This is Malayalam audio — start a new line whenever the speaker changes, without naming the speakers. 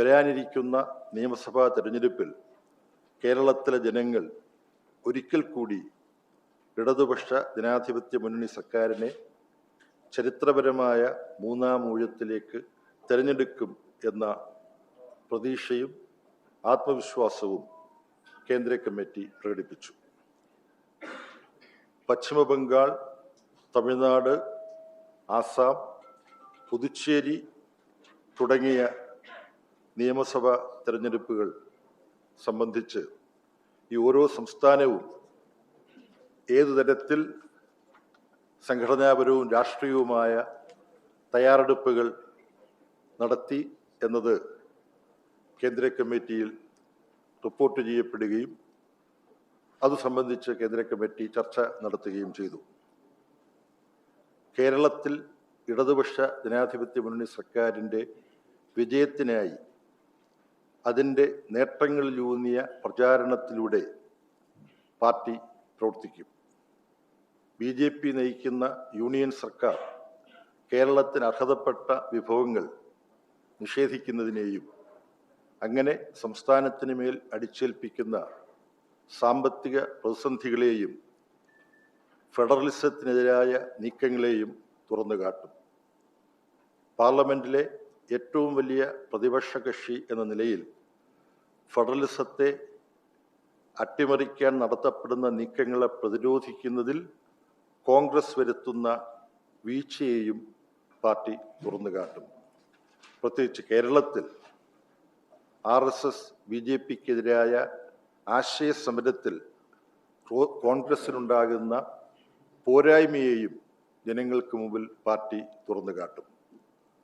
വരാനിരിക്കുന്ന നിയമസഭാ തെരഞ്ഞെടുപ്പിൽ കേരളത്തിലെ ജനങ്ങൾ ഒരിക്കൽ കൂടി ഇടതുപക്ഷ ജനാധിപത്യ മുന്നണി സർക്കാരിനെ ചരിത്രപരമായ മൂന്നാം ഊഴത്തിലേക്ക് തിരഞ്ഞെടുക്കും എന്ന പ്രതീക്ഷയും ആത്മവിശ്വാസവും കേന്ദ്ര കമ്മിറ്റി പ്രകടിപ്പിച്ചു. പശ്ചിമബംഗാൾ തമിഴ്നാട് ആസാം പുതുച്ചേരി തുടങ്ങിയ നിയമസഭാ തെരഞ്ഞെടുപ്പുകൾ സംബന്ധിച്ച് ഈ ഓരോ സംസ്ഥാനവും ഏതു തരത്തിൽ സംഘടനാപരവും രാഷ്ട്രീയവുമായ തയ്യാറെടുപ്പുകൾ നടത്തി എന്നത് കേന്ദ്ര കമ്മിറ്റിയിൽ റിപ്പോർട്ട് ചെയ്യപ്പെടുകയും അത് സംബന്ധിച്ച് കേന്ദ്ര കമ്മിറ്റി ചർച്ച നടത്തുകയും ചെയ്തു. കേരളത്തിൽ ഇടതുപക്ഷ ജനാധിപത്യ മുന്നണി സർക്കാരിന്റെ വിജയത്തിനായി അതിന്റെ നേട്ടങ്ങളിലൂന്നിയ പ്രചാരണത്തിലൂടെ പാർട്ടി പ്രവർത്തിക്കും. ബി ജെ പി നയിക്കുന്ന യൂണിയൻ സർക്കാർ കേരളത്തിന് അർഹതപ്പെട്ട വിഭവങ്ങൾ നിഷേധിക്കുന്നതിനെയും അങ്ങനെ സംസ്ഥാനത്തിന് മേൽ അടിച്ചേൽപ്പിക്കുന്ന സാമ്പത്തിക പ്രതിസന്ധികളെയും ഫെഡറലിസത്തിനെതിരായ നീക്കങ്ങളെയും തുറന്നുകാട്ടും. പാർലമെന്റിലെ ഏറ്റവും വലിയ പ്രതിപക്ഷ കക്ഷി എന്ന നിലയിൽ ഫെഡറലിസത്തെ അട്ടിമറിക്കാൻ നടത്തപ്പെടുന്ന നീക്കങ്ങളെ പ്രതിരോധിക്കുന്നതിൽ കോൺഗ്രസ് വരുത്തുന്ന വീഴ്ചയെയും പാർട്ടി തുറന്നു കാട്ടും പ്രത്യേകിച്ച് കേരളത്തിൽ R S S B J പിക്കെതിരായ ആശയ സമരത്തിൽ കോൺഗ്രസിനുണ്ടാകുന്ന പോരായ്മയെയും ജനങ്ങൾക്ക് മുമ്പിൽ പാർട്ടി തുറന്നു കാട്ടും